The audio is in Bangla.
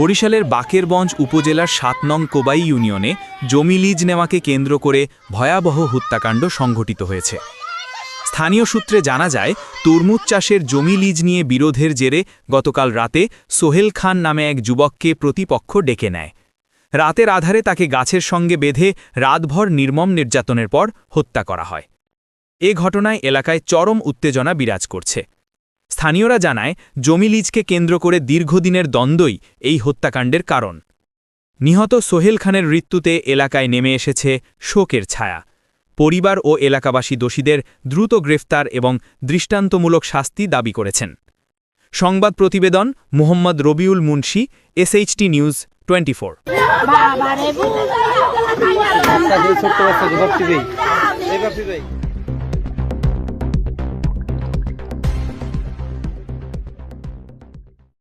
বরিশালের বাকেরবঞ্জ উপজেলার সাত নং কোবাই ইউনিয়নে জমি লিজ নেওয়াকে কেন্দ্র করে ভয়াবহ হত্যাকাণ্ড সংঘটিত হয়েছে। স্থানীয় সূত্রে জানা যায়, তরমুজ চাষের জমি লিজ নিয়ে বিরোধের জেরে গতকাল রাতে সোহেল খান নামে এক যুবককে প্রতিপক্ষ ডেকে নেয়। রাতের আধারে তাকে গাছের সঙ্গে বেঁধে রাতভর নির্মম নির্যাতনের পর হত্যা করা হয়। এ ঘটনায় এলাকায় চরম উত্তেজনা বিরাজ করছে। স্থানীয়রা জানায় জমি লিজকে কেন্দ্র করে দীর্ঘদিনের দ্বন্দ্বই এই হত্যাকাণ্ডের কারণ। নিহত সোহেল খানের মৃত্যুতে এলাকায় নেমে এসেছে শোকের ছায়া। পরিবার ও এলাকাবাসী দোষীদের দ্রুত গ্রেফতার এবং দৃষ্টান্তমূলক শাস্তি দাবি করেছেন। সংবাদ প্রতিবেদন Mohammad Robiul Munshi SHT news twenty ভাই